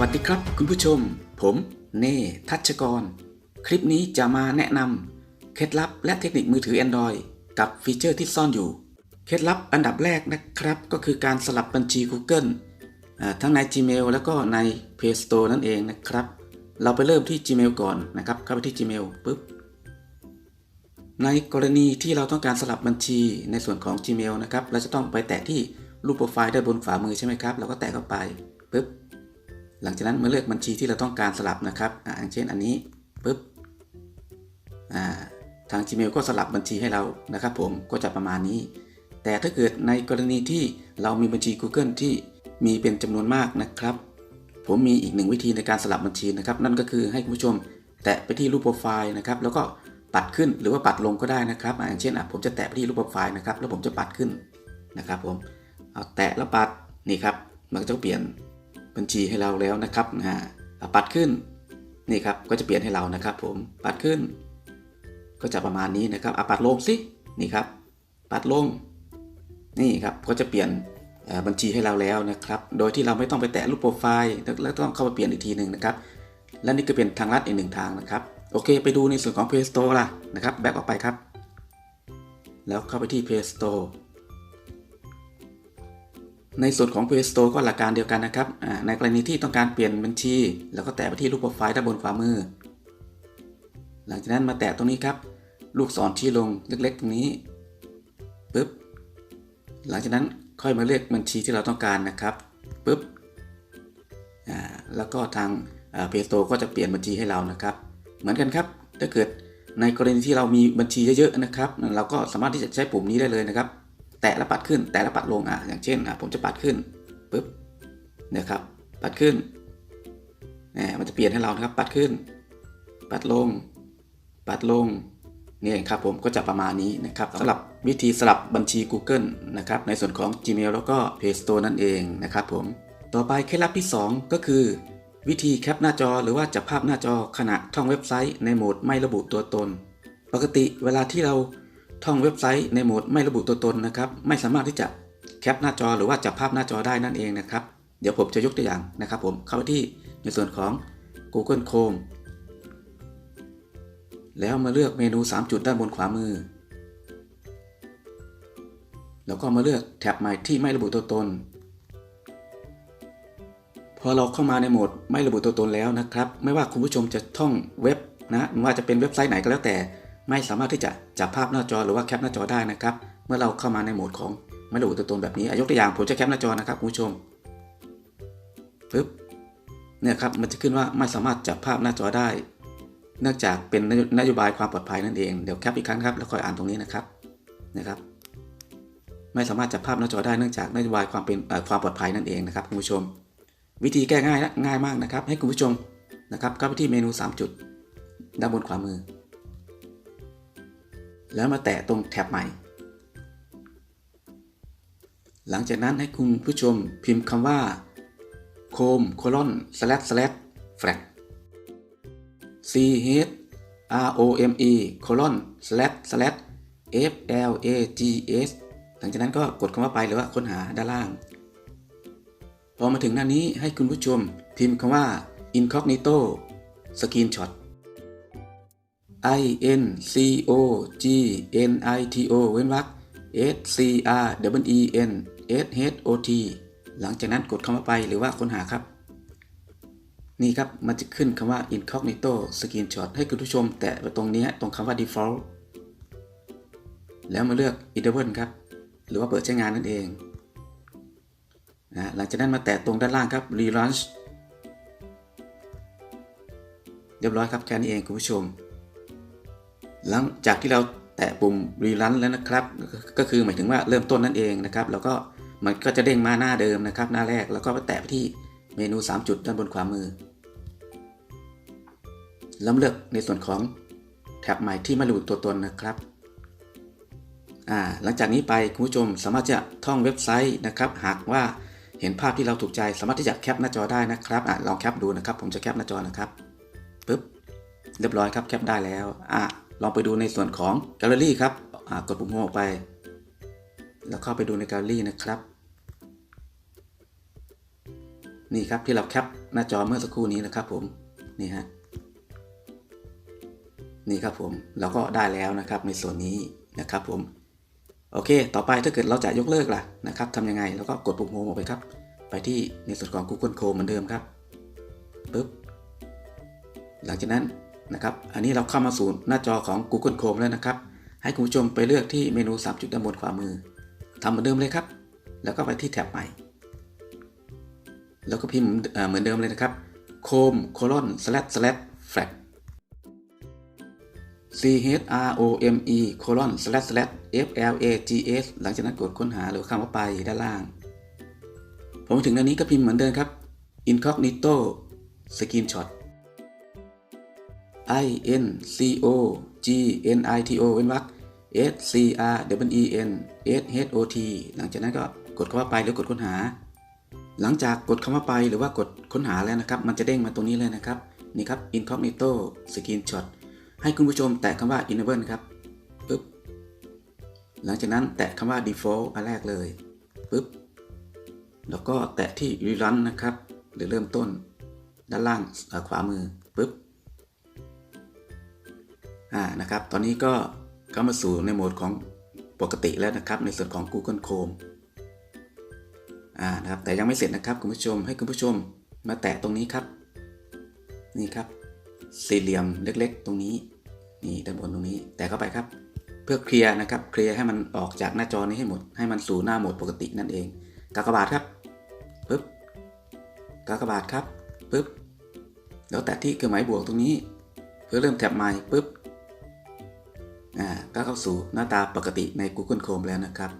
วัสดีครับคุณผู้ชม ผมเน่ทัชกร คลิปนี้จะมาแนะนำเคล็ดลับและเทคนิคมือถือ Android กับฟีเจอร์ที่ซ่อนอยู่ เคล็ดลับอันดับแรกนะครับ ก็คือการสลับบัญชี Google ทั้งใน Gmail แล้วก็ใน Play Store นั่นเองนะครับ เราไปเริ่มที่ Gmail ก่อนนะครับ เข้าไปที่ Gmail ปุ๊บ ในกรณีที่เราต้องการสลับบัญชีในส่วนของ Gmail นะครับ เราจะต้องไปแตะที่รูปโปรไฟล์ด้านบนขวามือใช่ไหมครับ เราก็แตะเข้าไปปุ๊บ หลังจากนั้นเมื่อเลือกบัญชีที่เราต้องการสลับนะครับอ่าอย่างเช่นอันนี้ปุ๊บอ่าทาง Gmail ก็สลับบัญชีให้เรานะครับ ผมก็จะประมาณนี้ แต่ถ้าเกิดในกรณีที่เรามีบัญชี Google ที่มีเป็นจำนวนมากนะครับ ผมมีอีกหนึ่งวิธีในการสลับบัญชีนะครับ นั่นก็คือให้คุณผู้ชมแตะไปที่รูปโปรไฟล์นะครับ แล้วก็ปัดขึ้นหรือว่าปัดลงก็ได้นะครับอ่าอย่างเช่นอะผมจะแตะไปที่รูปโปรไฟล์นะครับ แล้วผมจะปัดขึ้นนะครับ ผมเอาแตะแล้วปัดนี่ครับ มันก็จะเปลี่ยน บัญชีให้เราแล้วนะครับนะฮะอะปัดขึ้นนี่ครับก็จะเปลี่ยนให้เรานะครับผมปัดขึ้น ก็จะประมาณนี้นะครับอะปัดลงสินี่ครับ ปัดลง นี่ครับก็จะเปลี่ยนอ่อบัญชีให้เราแล้วนะครับ โดยที่เราไม่ต้องไปแตะรูปโปรไฟล์แล้วแล้วต้องเข้าไปเปลี่ยนอีกทีหนึ่งนะครับ และนี่ก็เป็นทางลัดอีกหนึ่งทางนะครับ โอเค ไปดูในส่วนของ Play Store ล่ะนะครับ แบ็กออกไปครับ แล้วเข้าไปที่ Play Store ในส่วนของ Play Store ก็หลักการเดียวกันนะครับ ในกรณีที่ต้องการเปลี่ยนบัญชี แล้วก็แตะไปที่รูปโปรไฟล์ด้านบนขวามือ หลังจากนั้นมาแตะตรงนี้ครับ ลูกศรชี้ลงเล็กๆตรงนี้ปึ๊บ หลังจากนั้นค่อยมาเลือกบัญชีที่เราต้องการนะครับปึ๊บอ่าแล้วก็ทางเพย์สโตก็จะเปลี่ยนบัญชีให้เรานะครับ เหมือนกันครับ ถ้าเกิดในกรณีที่เรามีบัญชีเยอะๆนะครับ เราก็สามารถที่จะใช้ปุ่มนี้ได้เลยนะครับ แตะแล้วปัดขึ้นแตะแล้วปัดลงอะอย่างเช่นอะผมจะปัดขึ้นปึ๊บนะครับปัดขึ้นแหมมันจะเปลี่ยนให้เรานะครับปัดขึ้น ปัดลง ปัดลงนี่เองครับผมก็จะประมาณนี้นะครับสำหรับวิธีสลับบัญชี Google นะครับในส่วนของ Gmail แล้วก็ Play Store นั่นเองนะครับผมต่อไปเคล็ดลับที่ 2 ก็คือ วิธีแคปหน้าจอหรือว่าจับภาพหน้าจอขณะท่องเว็บไซต์ในโหมดไม่ระบุตัวตน ปกติเวลาที่เรา ท่องเว็บไซต์ในโหมดไม่ระบุตัวตนนะครับ ไม่สามารถที่จะแคปหน้าจอหรือว่าจับภาพหน้าจอได้นั่นเองนะครับ เดี๋ยวผมจะยกตัวอย่างนะครับ ผมเข้าไปที่ในส่วนของ Google Chrome แล้วมาเลือกเมนู 3 จุดด้านบนขวามือ แล้วก็มาเลือกแท็บใหม่ที่ไม่ระบุตัวตน พอเราเข้ามาในโหมดไม่ระบุตัวตนแล้วนะครับ ไม่ว่าคุณผู้ชมจะท่องเว็บนะว่าจะเป็นเว็บไซต์ไหนก็แล้วแต่ ไม่สามารถที่จะจับภาพหน้าจอหรือว่าแคปหน้าจอได้นะครับ เมื่อเราเข้ามาในโหมดของไม่ระบุตัวตนแบบนี้อะยกตัวอย่างผมจะแคปหน้าจอนะครับคุณผู้ชมปึ๊บเนี่ยครับมันจะขึ้นว่าไม่สามารถจับภาพหน้าจอได้ เนื่องจากเป็นนโยบายความปลอดภัยนั่นเองเดี๋ยวแคปอีกครั้งครับแล้วค่อยอ่านตรงนี้นะครับนะครับ ไม่สามารถจับภาพหน้าจอได้เนื่องจากนโยบายความเป็นความปลอดภัยนั่นเองนะครับคุณผู้ชม วิธีแก้ง่ายนะง่ายมากนะครับ ให้คุณผู้ชมนะครับเข้าไปที่เมนู 3 จุด ด้านบนขวามือ แล้วมาแตะตรงแท็บใหม่ หลังจากนั้นให้คุณผู้ชมพิมพ์คำว่า chrome colon slash slash flag c h r o m e colon slash slash f l a g s หลังจากนั้นก็กดคำว่าไปหรือว่าค้นหาด้านล่าง พอมาถึงหน้านี้ให้คุณผู้ชมพิมพ์คำว่า incognito screenshot i n c o g n i t o เว้นวรรค s c r w e n s h o t หลังจากนั้นกดคำว่าไปหรือว่าค้นหาครับ นี่ครับมันจะขึ้นคำว่า incognito screenshot ให้คุณผู้ชมแตะไปตรงนี้ตรงคำว่า default แล้วมาเลือก enable ครับ หรือว่าเปิดใช้งานนั่นเองนะหลังจากนั้นมาแตะตรงด้านล่างครับ relaunch เรียบร้อยครับแค่นี้เองคุณผู้ชม หลังจากที่เราแตะปุ่ม relaunch แล้วนะครับ ก็คือหมายถึงว่าเริ่มต้นนั่นเองนะครับแล้วก็มันก็จะเด้งมาหน้าเดิมนะครับ หน้าแรกแล้วก็ไปแตะไปที่เมนู 3 จุดด้านบนขวามือแล้วเลือกในส่วนของแท็บใหม่ที่ม่ระบุตัวตนนะครับอ่าหลังจากนี้ไปคุณผู้ชมสามารถจะท่องเว็บไซต์นะครับ หากว่าเห็นภาพที่เราถูกใจสามารถที่จะแคปหน้าจอได้นะครับอ่าลองแคปดูนะครับ ผมจะแคปหน้าจอนะครับปึ๊บเรียบร้อยครับแคปได้แล้วอ่า ลองไปดูในส่วนของแกลเลอรี่ครับกดปุ่มโฮมออกไป แล้วเข้าไปดูในแกลเลอรี่นะครับ นี่ครับที่เราแคปหน้าจอเมื่อสักครู่นี้นะครับผม นี่ฮะ นี่ครับผมเราก็ได้แล้วนะครับในส่วนนี้นะครับผม โอเค ต่อไปถ้าเกิดเราจะยกเลิกล่ะนะครับทำยังไง แล้วก็กดปุ่มโฮมออกไปครับ ไปที่ในส่วนของ Google Chrome เหมือนเดิมครับปึ๊บหลังจากนั้น นะครับ อันนี้เราเข้ามาสู่หน้าจอของ Google Chrome แล้วนะครับ ให้คุณผู้ชมไปเลือกที่เมนู 3 จุดด้านบนขวามือทำเหมือนเดิมเลยครับ แล้วก็ไปที่แท็บใหม่ แล้วก็พิมพ์เหมือนเดิมเลยนะครับ chrome colon slash slash flat c h r o m e colon slash slash f l a g s หลังจากนั้นกดค้นหาหรือคำว่าไปด้านล่าง ผมถึงอันนี้ก็พิมพ์เหมือนเดิมครับ incognito screenshot i n c o g n i t o เว้นวรรค s c r w e n s h o t หลังจากนั้นก็กดคำว่าไปหรือกดค้นหา หลังจากกดคำว่าไปหรือว่ากดค้นหาแล้วนะครับ มันจะเด้งมาตรงนี้เลยนะครับ นี่ครับ incognito screenshot ให้คุณผู้ชมแตะคำว่า enable ครับปึ๊บหลังจากนั้นแตะคำว่า default อันแรกเลยปึ๊บแล้วก็แตะที่ rerun นะครับ หรือเริ่มต้น ด้านล่างขวามือปึ๊บ อ่านะครับ ตอนนี้ก็เข้ามาสู่ในโหมดของปกติแล้วนะครับ ในส่วนของ Google Chrome อ่านะครับ แต่ยังไม่เสร็จนะครับคุณผู้ชม ให้คุณผู้ชมมาแตะตรงนี้ครับ นี่ครับ สี่เหลี่ยมเล็กๆ ตรงนี้ นี่ด้านบนตรงนี้ แตะเข้าไปครับ เพื่อเคลียร์นะครับ เคลียร์ให้มันออกจากหน้าจอนี้ให้หมด ให้มันสู่หน้าโหมดปกตินั่นเอง กากบาทครับปึ๊บ กากบาทครับปึ๊บ แล้วแตะที่เครื่องหมายบวกตรงนี้ เพื่อเริ่มแท็บใหม่ปึ๊บ ก็เข้าสู่หน้าตาปกติใน Google Chrome แล้วนะครับ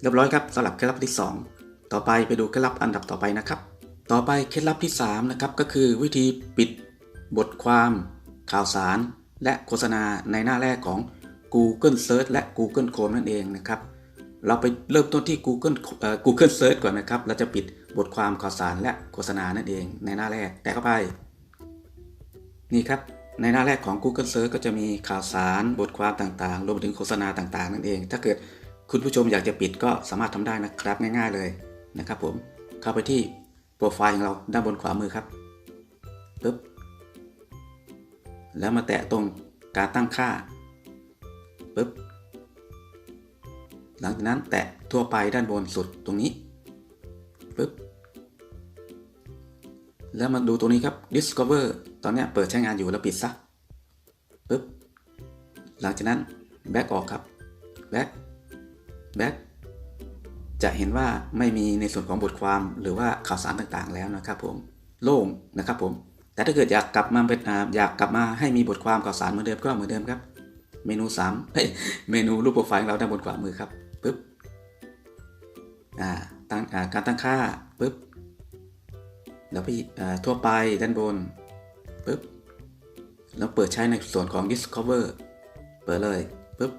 เรียบร้อยครับสำหรับเคล็ดลับที่ 2 ต่อไปไปดูเคล็ดลับอันดับต่อไปนะครับ ต่อไปเคล็ดลับที่3นะครับก็คือวิธีปิดบทความ ข่าวสาร และโฆษณาในหน้าแรกของ Google Search และ Google Chrome นั่นเองนะครับเราไปเริ่มต้นที่ Google เอ่อ Google Search ก่อนนะครับ เราจะปิดบทความข่าวสารและโฆษณานั่นเองในหน้าแรก แต่เข้าไป นี่ครับ ในหน้าแรกของ Google Search ก็จะมีข่าวสารบทความต่างๆ รวมถึงโฆษณาต่างๆ นั่นเอง ถ้าเกิดคุณผู้ชมอยากจะปิดก็สามารถทำได้นะครับง่ายๆเลยนะครับผมเข้าไปที่โปรไฟล์ของเราด้านบนขวามือครับปึ๊บแล้วมาแตะตรงการตั้งค่าปึ๊บหลังจากนั้นแตะทั่วไปด้านบนสุดตรงนี้ แล้วมาดูตรงนี้ครับ discover ตอนนี้เปิดใช้งานอยู่แล้วปิดซะปึ๊บหลังจากนั้น back ออกครับ back back จะเห็นว่าไม่มีในส่วนของบทความหรือว่าข่าวสารต่างๆ แล้วนะครับผมโล่งนะครับผม แต่ถ้าเกิดอยากกลับมาเป็นอ่าอยากกลับมาให้มีบทความข่าวสารเหมือนเดิมก็เหมือนเดิมครับ เมนู3เฮ้ยเมนูรูปโปรไฟล์ของเราด้านบนขวามือครับปึ๊บอ่าตั้งการตั้งค่าปึ๊บ แล้วไปทั่วไปด้านบนปึ๊บแล้วเปิดใช้ในส่วนของ Discover เปิดเลยปึ๊บ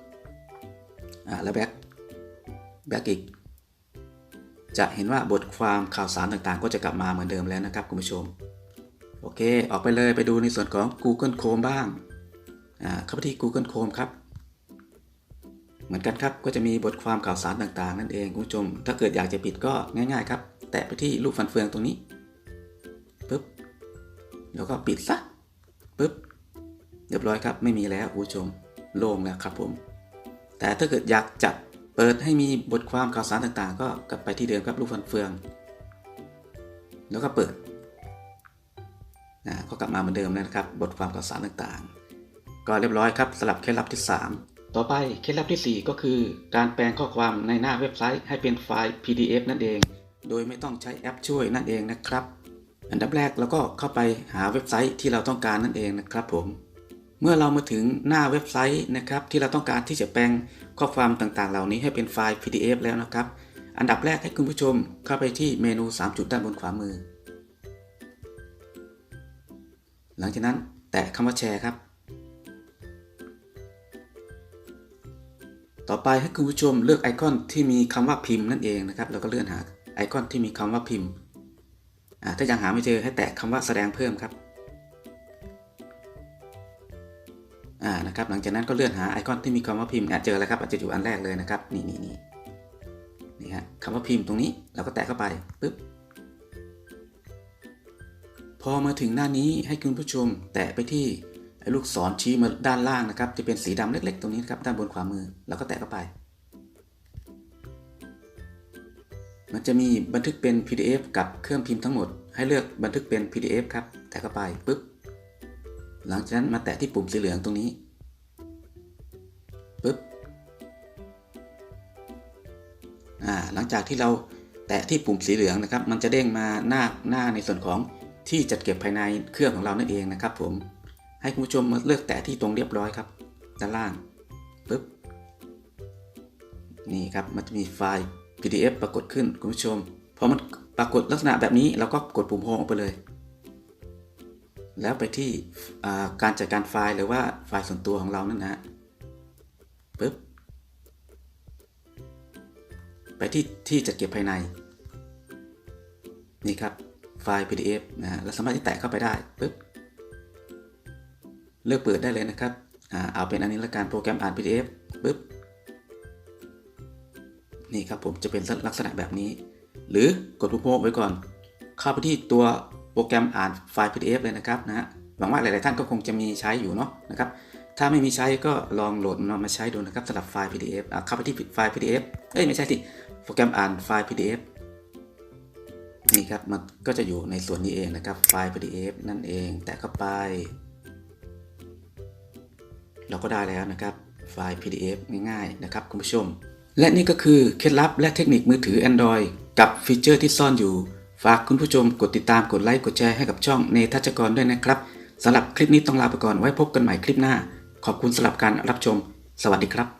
อ่าแล้ว back back อีก จะเห็นว่าบทความข่าวสารต่างๆ ก็จะกลับมาเหมือนเดิมแล้วนะครับคุณผู้ชม โอเค ออกไปเลยไปดูในส่วนของ Google Chrome บ้างอ่าเข้าไปที่ Google Chrome ครับ เหมือนกันครับก็จะมีบทความข่าวสารต่างๆ นั่นเองคุณผู้ชม ถ้าเกิดอยากจะปิดก็ง่าย ๆ ครับ แตะไปที่รูปฟันเฟืองตรงนี้ แล้วก็ปิดซะปึ๊บเรียบร้อยครับ ไม่มีแล้วผู้ชมโล่งแล้วครับผม แต่ถ้าเกิดอยากจัดเปิดให้มีบทความข่าวสารต่างๆ ก็กลับไปที่เดิมครับรูปฟันเฟือง แล้วก็เปิดนะก็กลับมาเหมือนเดิมแล้วนะครับ บทความข่าวสารต่างๆ ก็เรียบร้อยครับสำหรับเคล็ดลับที่ 3 ต่อไปเคล็ดลับทีสี่ 4 ก็คือ การแปลงข้อความในหน้าเว็บไซต์ให้เป็นไฟล์ PDF นั่นเอง โดยไม่ต้องใช้แอปช่วยนั่นเองนะครับ อันดับแรกเราก็เข้าไปหาเว็บไซต์ที่เราต้องการนั่นเองนะครับผม เมื่อเรามาถึงหน้าเว็บไซต์นะครับที่เราต้องการที่จะแปลงข้อความต่างๆ เหล่านี้ให้เป็นไฟล์ PDF แล้วนะครับ อันดับแรกให้คุณผู้ชมเข้าไปที่เมนู 3 จุดด้านบนขวามือ หลังจากนั้นแตะคำว่าแชร์ครับ ต่อไปให้คุณผู้ชมเลือกไอคอนที่มีคำว่าพิมพ์นั่นเองนะครับ เราก็เลื่อนหาไอคอนที่มีคำว่าพิมพ์ ถ้ายังหาไม่เจอให้แตะคำว่าแสดงเพิ่มครับนะครับหลังจากนั้นก็เลื่อนหาไอคอนที่มีคำว่าพิมพ์อะเจอแล้วครับอาจจะอยู่อันแรกเลยนะครับ นี่นี่นี่นี่ฮะคำว่าพิมพ์ตรงนี้เราก็แตะเข้าไปปึ๊บพอมาถึงหน้านี้ให้คุณผู้ชมแตะไปที่ลูกศรชี้มาด้านล่างนะครับที่เป็นสีดำเล็ก ๆ ตรงนี้นครับด้านบนขวามือ แล้วก็แตะเข้าไป มันจะมีบันทึกเป็น PDF กับเครื่องพิมพ์ทั้งหมด ให้เลือกบันทึกเป็น PDF ครับ แตะเข้าไปปุ๊บ หลังจากนั้นมาแตะที่ปุ่มสีเหลืองตรงนี้ปุ๊บ อ่า หลังจากที่เราแตะที่ปุ่มสีเหลืองนะครับ มันจะเด้งมาหน้าหน้าในส่วนของที่จัดเก็บภายในเครื่องของเรานั่นเองนะครับ ผม ให้คุณผู้ชมมาเลือกแตะที่ตรงเรียบร้อยครับ ด้านล่างปุ๊บ นี่ครับ มันจะมีไฟล์ PDF ปรากฏขึ้นคุณผู้ชมพอมันปรากฏลักษณะแบบนี้เราก็กดปุ่มโฮมออกไปเลย แล้วไปที่การจัดการไฟล์หรือว่าไฟล์ส่วนตัวของเรานั่นนะปึ๊บไปที่ที่จัดเก็บภายใน นี่ครับไฟล์ PDF นะเราสามารถที่แตะเข้าไปได้ปึ๊บเลือกเปิดได้เลยนะครับอเอาเป็นอันนี้ละกันโปรแกรมอ่าน PDF ปึ๊บ นี่ครับผมจะเป็นลักษณะแบบนี้ หรือกดปุ่มโฮมไว้ก่อน เข้าไปที่ตัวโปรแกรมอ่านไฟล์ PDF เลยนะครับนะฮะหวังว่าหลาย ๆ ท่านก็คงจะมีใช้อยู่เนาะนะครับถ้าไม่มีใช้ก็ลองโหลดมันมาใช้ดูนะครับสำหรับไฟล์ PDF เข้าไปที่ไฟล์ PDF เอ้ยไม่ใช่ที่โปรแกรมอ่านไฟล์ PDF นี่ครับมันก็จะอยู่ในส่วนนี้เองนะครับไฟล์ PDF นั่นเอง แตะเข้าไป เราก็ได้แล้วนะครับไฟล์ PDF ง่าย ๆ นะครับคุณผู้ชม และนี่ก็คือเคล็ดลับและเทคนิคมือถือ Android กับฟีเจอร์ที่ซ่อนอยู่ ฝากคุณผู้ชมกดติดตามกดไลค์กดแชร์ให้กับช่องเนทัชกรด้วยนะครับสำหรับคลิปนี้ต้องลาไปก่อนไว้พบกันใหม่คลิปหน้า ขอบคุณสำหรับการรับชม สวัสดีครับ